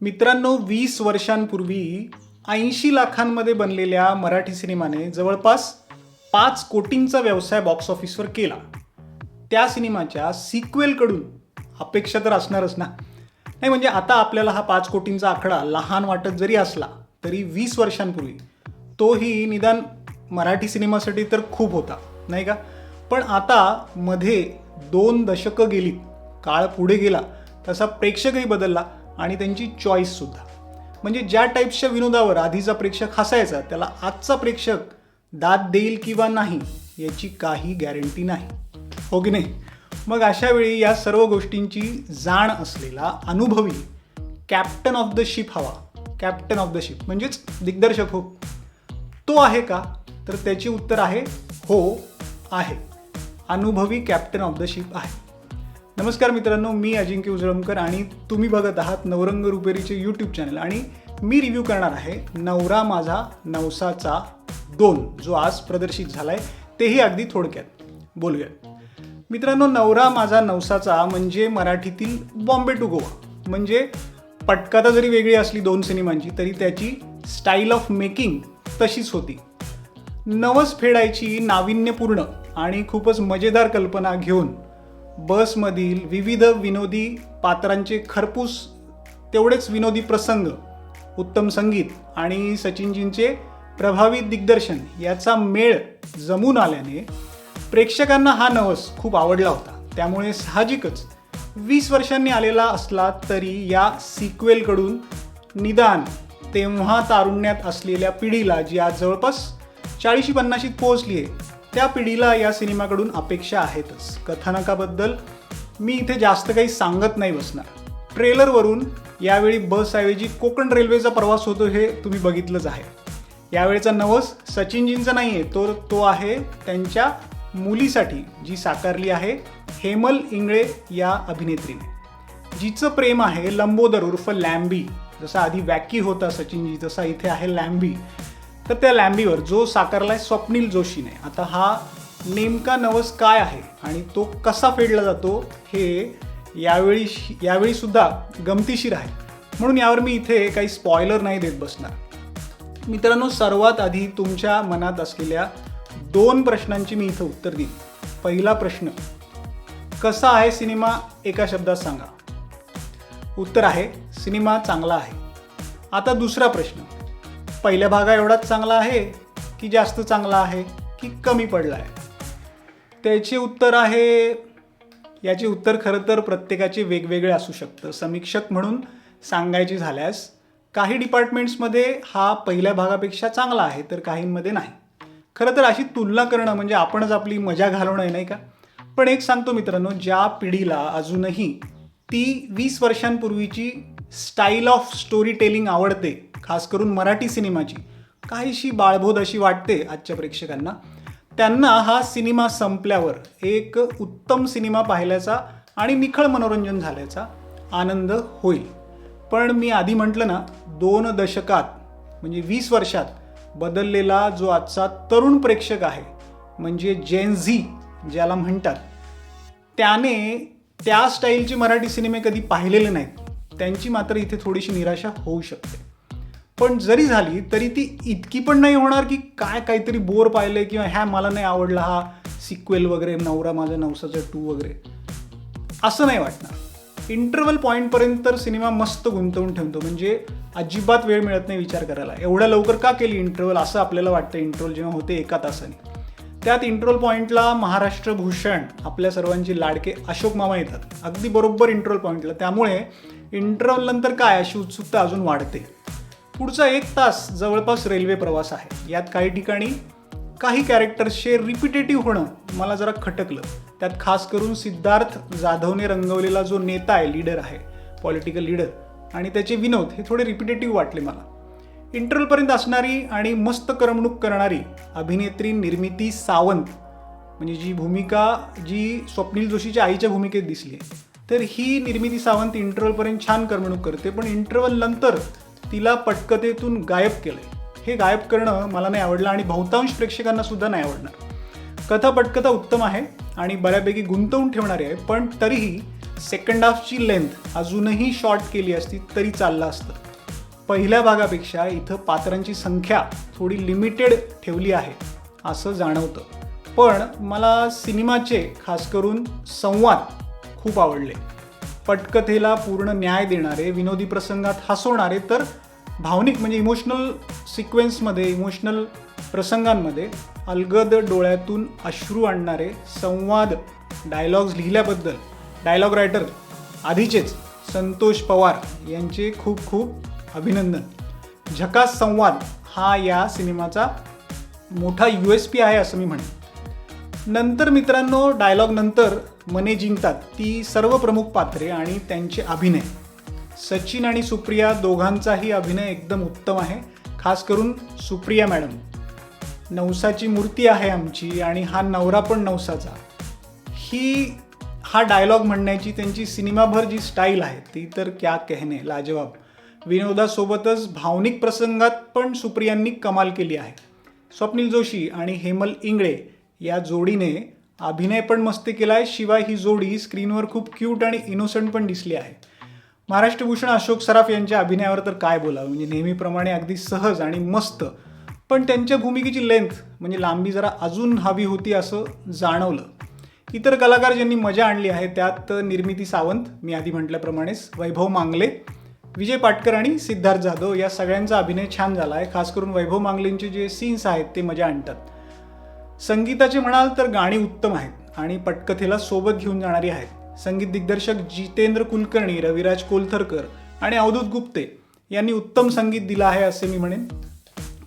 मित्रांनो वीस वर्षांपूर्वी ऐंशी लाखांमध्ये बनलेल्या मराठी सिनेमाने जवळपास पाच कोटींचा व्यवसाय बॉक्स ऑफिसवर केला. त्या सिनेमाच्या सिक्वेलकडून अपेक्षा तर असणारच ना. नाही म्हणजे आता आपल्याला हा पाच कोटींचा आकडा लहान वाटत जरी असला तरी वीस वर्षांपूर्वी तोही निदान मराठी सिनेमासाठी तर खूप होता नाही का? पण आता मध्ये दोन दशकं गेलीत काळ पुढे गेला तसा प्रेक्षकही बदलला. आणि त्यांची चॉईससुद्धा म्हणजे ज्या टाईप्सच्या विनोदावर आधीचा प्रेक्षक हसायचा त्याला आजचा प्रेक्षक दाद देईल किंवा नाही याची काही गॅरंटी नाही. हो की नाही? मग अशा वेळी या सर्व गोष्टींची जाण असलेला अनुभवी कॅप्टन ऑफ द शिप हवा. कॅप्टन ऑफ द शिप म्हणजेच दिग्दर्शक हो. तो आहे का? तर त्याचे उत्तर आहे हो आहे. अनुभवी कॅप्टन ऑफ द शिप आहे. नमस्कार मित्रांनो मी अजिंक्य उजळमकर आणि तुम्ही बघत आहात नवरंग रुपेरीचे यूट्यूब चॅनल आणि मी रिव्ह्यू करणार आहे नवरा माझा नवसाचा दोन जो आज प्रदर्शित झाला आहे तेही अगदी थोडक्यात. बोलूयात. मित्रांनो नवरा माझा नवसाचा म्हणजे मराठीतील बॉम्बे टू गोवा. म्हणजे पटकथा जरी वेगळी असली दोन सिनेमांची तरी त्याची स्टाईल ऑफ मेकिंग तशीच होती. नवस फेडायची नाविन्यपूर्ण आणि खूपच मजेदार कल्पना घेऊन बसमधील विविध विनोदी पात्रांचे खरपूस तेवढेच विनोदी प्रसंग उत्तम संगीत आणि सचिनजींचे प्रभावी दिग्दर्शन याचा मेळ जमून आल्याने प्रेक्षकांना हा नवस खूप आवडला होता. त्यामुळे साहजिकच वीस वर्षांनी आलेला असला तरी या सिक्वेलकडून निदान तेव्हा तारुण्यात असलेल्या पिढीला जी आज जवळपास चाळीशी पन्नाशीत पोहोचली आहे त्या पिढीला या सिनेमाकडून अपेक्षा आहेतच. कथानकाबद्दल मी इथे जास्त काही सांगत नाही बसणार. ट्रेलरवरून यावेळी बसऐवजी कोकण रेल्वेचा प्रवास होतो हे तुम्ही बघितलंच आहे. यावेळेचा नवस सचिनजींचा नाही आहे तो तो आहे त्यांच्या मुलीसाठी जी साकारली आहे हेमल इंगळे या अभिनेत्रीने. जिचं प्रेम आहे लंबोदर उर्फ लॅम्बी. जसा आधी वॅकी होता सचिनजी तसा इथे आहे लॅम्बी. तर त्या लॅम्बीवर जो साकारलाय स्वप्नील जोशीने. आता हा नेमका नवस काय आहे आणि तो कसा फेडला जातो हे यावेळी यावेळी सुद्धा गमतीशीर आहे. म्हणून यावर मी इथे काही स्पॉयलर नाही देत बसणार. मित्रांनो सर्वात आधी तुमच्या मनात असलेल्या दोन प्रश्नांची मी इथं उत्तर देईन. पहिला प्रश्न कसा आहे सिनेमा? एका शब्दात सांगा. उत्तर आहे सिनेमा चांगला आहे. आता दुसरा प्रश्न पहिल्या भागा एवढाच चांगला आहे की जास्त चांगला आहे की कमी पडला आहे? त्याचे उत्तर आहे याचे उत्तर खरं तर प्रत्येकाचे वेगवेगळे असू शकतं. समीक्षक म्हणून सांगायचे झाल्यास काही डिपार्टमेंट्समध्ये हा पहिल्या भागापेक्षा चांगला आहे तर काहींमध्ये नाही. खरं तर अशी तुलना करणं म्हणजे आपणच आपली मजा घालवणं आहे नाही का? पण एक सांगतो मित्रांनो ज्या पिढीला अजूनही ती वीस वर्षांपूर्वीची स्टाईल ऑफ स्टोरी टेलिंग आवडते खास करून मराठी सिनेमाची. काहीशी बाळबोध अशी वाटते आजच्या प्रेक्षकांना. त्यांना हा सिनेमा संपल्यावर एक उत्तम सिनेमा पाहिल्याचा आणि निखळ मनोरंजन झाल्याचा आनंद होईल. पण मी आधी म्हटलं ना दोन दशकात म्हणजे वीस वर्षात बदललेला जो आजचा तरुण प्रेक्षक आहे म्हणजे जेन झी ज्याला म्हणतात त्याने त्या स्टाईलचे मराठी सिनेमे कधी पाहिलेले नाहीत. त्यांची मात्र इथे थोडीशी निराशा होऊ शकते. पण जरी झाली तरी ती इतकी पण नाही होणार की काय काहीतरी बोर पाहिलं किंवा ह्या मला नाही आवडला हा सिक्वेल वगैरे नवरा माझा नवसाचा टू वगैरे. असं नाही वाटणार. इंटरवल पॉईंटपर्यंत तर सिनेमा मस्त गुंतवून ठेवतो. म्हणजे अजिबात वेळ मिळत नाही विचार करायला. एवढ्या लवकर का केली इंटरवल असं आपल्याला वाटतं. इंटरवल जेव्हा होते एका तासाने. त्यात इंट्रोल पॉईंटला महाराष्ट्र भूषण आपल्या सर्वांची लाडके अशोक मामा येतात. अगदी बरोबर इंट्रोल पॉईंटला त्यामुळे इंटरवल नंतर काय अशी उत्सुकता अजून वाढते? पुढचा एक तास जवळपास रेल्वे प्रवास आहे. यात काही ठिकाणी काही कॅरेक्टर्सचे रिपिटेटिव्ह होणं मला जरा खटकलं. त्यात खास करून सिद्धार्थ जाधवने रंगवलेला जो नेता आहे लीडर आहे पॉलिटिकल लीडर आणि त्याचे विनोद हे थोडे रिपिटेटिव्ह वाटले मला. इंटरव्हलपर्यंत असणारी आणि मस्त करमणूक करणारी अभिनेत्री निर्मिती सावंत म्हणजे जी भूमिका जी स्वप्नील जोशीच्या आईच्या भूमिकेत दिसली आहे. तर ही निर्मिती सावंत इंटरव्हलपर्यंत छान करमणूक करते पण इंटरव्हल नंतर तिला पटकथेतून गायब केलं आहे हे गायब करणं मला नाही आवडलं आणि बहुतांश प्रेक्षकांना सुद्धा नाही आवडणार. कथा पटकथा उत्तम आहे आणि बऱ्यापैकी गुंतवून ठेवणारी आहे पण तरीही सेकंड हाफची लेंथ अजूनही शॉर्ट केली असती तरी चाललं असतं. पहिल्या भागापेक्षा इथं पात्रांची संख्या थोडी लिमिटेड ठेवली आहे असं जाणवतं. पण मला सिनेमाचे खास करून संवाद खूप आवडले. पटकथेला पूर्ण न्याय देणारे विनोदी प्रसंगात हसवणारे तर भावनिक म्हणजे इमोशनल सिक्वेन्समध्ये इमोशनल प्रसंगांमध्ये अलगद डोळ्यातून अश्रू आणणारे संवाद डायलॉग्स लिहिल्याबद्दल डायलॉग रायटर आधीचेच संतोष पवार यांचे खूप खूप अभिनंदन. झकास संवाद हा या सिनेमाचा मोठा यू एस पी आहे असं मी म्हणेन. नंतर मित्रांनो डायलॉग नंतर मने जिंकतात ती सर्व प्रमुख पात्रे आणि त्यांचे अभिनय. सचिन आणि सुप्रिया दोघांचाही अभिनय एकदम उत्तम आहे खास करून सुप्रिया मॅडम. नवसाची मूर्ती आहे आमची आणि हा नवरा पण नवसाचा. ही हा डायलॉग म्हणण्याची त्यांची सिनेमाभर जी स्टाईल आहे ती तर क्या कहने लाजवाब. विनोदासोबतच भावनिक प्रसंगात पण सुप्रियांनी कमाल केली आहे. स्वप्नील जोशी आणि हेमल इंगळे या जोडीने अभिनय पण मस्त केला आहे शिवाय ही जोडी स्क्रीनवर खूप क्यूट आणि इनोसंट पण दिसली आहे. महाराष्ट्रभूषण अशोक सराफ यांच्या अभिनयावर तर काय बोलावं? म्हणजे नेहमीप्रमाणे अगदी सहज आणि मस्त. पण त्यांच्या भूमिकेची लेंथ म्हणजे लांबी जरा अजून हवी होती असं जाणवलं. इतर कलाकार ज्यांनी मजा आणली आहे त्यात निर्मिती सावंत मी आधी म्हटल्याप्रमाणेच वैभव मांगले विजय पाटकर आणि सिद्धार्थ जाधव या सगळ्यांचा अभिनय छान झाला आहे खास करून वैभव मांगलींचे जे सीन्स आहेत ते मजा आणतात. संगीताचे म्हणाल तर गाणी उत्तम आहेत आणि पटकथेला सोबत घेऊन जाणारी आहेत. संगीत दिग्दर्शक जितेंद्र कुलकर्णी रविराज कोलथरकर आणि अवधूत गुप्ते यांनी उत्तम संगीत दिलं आहे असे मी म्हणेन.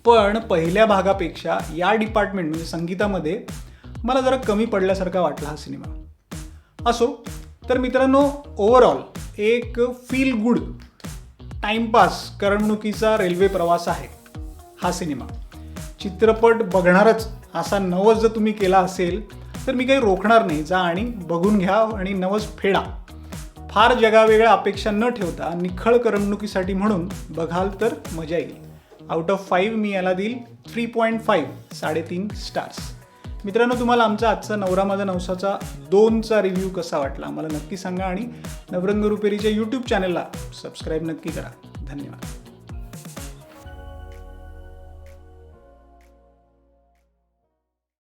पण पहिल्या भागापेक्षा या डिपार्टमेंट म्हणजे संगीतामध्ये मला जरा कमी पडल्यासारखा वाटला हा सिनेमा. असो तर मित्रांनो ओव्हरऑल एक फील गुड टाइमपास करमणुकीचा रेल्वे प्रवास आहे. हा सिनेमा. चित्रपट बघणारच असा नवस जर तुम्ही केला असेल तर मी काही रोखणार नाही. जा आणि बघून घ्या आणि नवस फेडा. फार जगावेगळ्या अपेक्षा न ठेवता निखळ करमणुकीसाठी म्हणून बघाल तर मजा येईल. आउट ऑफ फाईव्ह मी याला देईल थ्री पॉईंट फाईव्ह साडेतीन स्टार्स मित्रांनो तुम्हाला आमचा आजचा नवरा माझा नवसाचा दोनचा रिव्ह्यू कसा वाटला मला नक्की सांगा आणि नवरंग रुपेरीच्या यूट्यूब चॅनलला सबस्क्राईब नक्की करा. धन्यवाद.